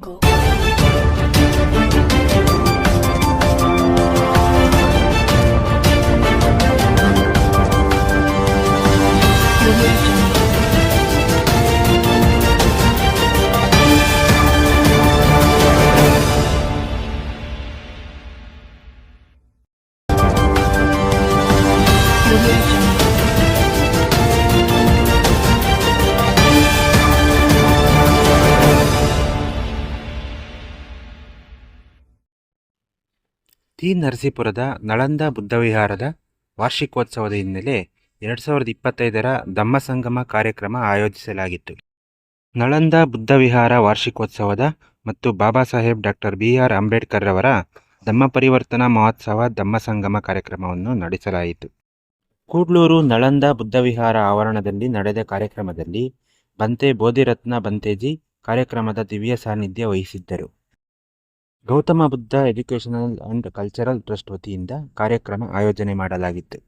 Go. ತಿ ನರಸೀಪುರದ ನಳಂದ ಬುದ್ಧವಿಹಾರದ ವಾರ್ಷಿಕೋತ್ಸವದ ಹಿನ್ನೆಲೆ ಎರಡು ಸಾವಿರದ ಇಪ್ಪತ್ತೈದರ ಧಮ್ಮಸಂಗಮ ಕಾರ್ಯಕ್ರಮ ಆಯೋಜಿಸಲಾಗಿತ್ತು. ನಳಂದ ಬುದ್ಧವಿಹಾರ ವಾರ್ಷಿಕೋತ್ಸವದ ಮತ್ತು Baba Saheb doctor B R Ambedkar ರವರ ಧಮ್ಮ ಪರಿವರ್ತನಾ ಮಹೋತ್ಸವ ಧಮ್ಮಸಂಗಮ ಕಾರ್ಯಕ್ರಮವನ್ನು ನಡೆಸಲಾಯಿತು. ಕೂಡ್ಲೂರು ನಳಂದ ಬುದ್ಧವಿಹಾರ ಆವರಣದಲ್ಲಿ ನಡೆದ ಕಾರ್ಯಕ್ರಮದಲ್ಲಿ ಬಂತೆ ಬೋಧಿರತ್ನ ಬಂತೇಜಿ ಕಾರ್ಯಕ್ರಮದ ದಿವ್ಯ ಸಾನ್ನಿಧ್ಯ ವಹಿಸಿದ್ದರು. Gautama Buddha educational and cultural trust ವತಿಯಿಂದ ಕಾರ್ಯಕ್ರಮ ಆಯೋಜನೆ ಮಾಡಲಾಗಿತ್ತು.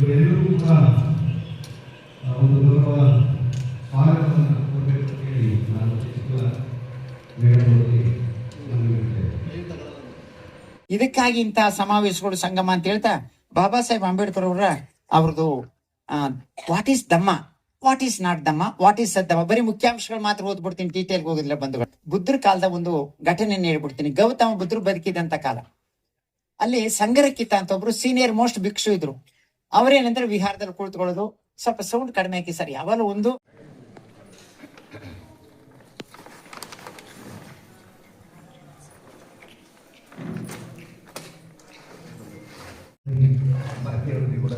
ಇವರೆಲ್ಲರೂ ಕೂಡ ಒಂದು ಅಂತ ಹೇಳಿ ಇದಕ್ಕಾಗಿ ಇಂತಹ ಸಮಾವೇಶಗಳು ಸಂಗಮ ಅಂತ ಹೇಳ್ತಾ ಬಾಬಾ ಸಾಹೇಬ್ ಅಂಬೇಡ್ಕರ್ ಅವರ ಅವ್ರದ್ದು what is Dhamma what is not Dhamma what is Saddhamma ಬರೀ ಮುಖ್ಯಾಂಶಗಳು ಮಾತ್ರ ಓದ್ಬಿಡ್ತೀನಿ ಡೀಟೇಲ್ ಹೋಗೋದಿಲ್ಲ ಬಂಧುಗಳು. ಬುದ್ಧರ ಕಾಲದ ಒಂದು ಘಟನೆಯನ್ನು ಹೇಳ್ಬಿಡ್ತೀನಿ. ಗೌತಮ ಬುದ್ಧರು ಬದುಕಿದಂತ ಕಾಲ. ಅಲ್ಲಿ ಸಂಗರಕ್ಕಿತ ಅಂತ ಒಬ್ರು ಸೀನಿಯರ್ ಮೋಸ್ಟ್ ಭಿಕ್ಷು ಇದ್ರು. ಅವರೇನಂದ್ರೆ ವಿಹಾರದಲ್ಲಿ ಕುಳಿತುಕೊಳ್ಳೋದು ಸ್ವಲ್ಪ ಸೌಂಡ್ ಕಡಿಮೆ ಹಾಕಿ ಸರ್ ಯಾವಾಗಲೂ ಒಂದು ಕೂಡ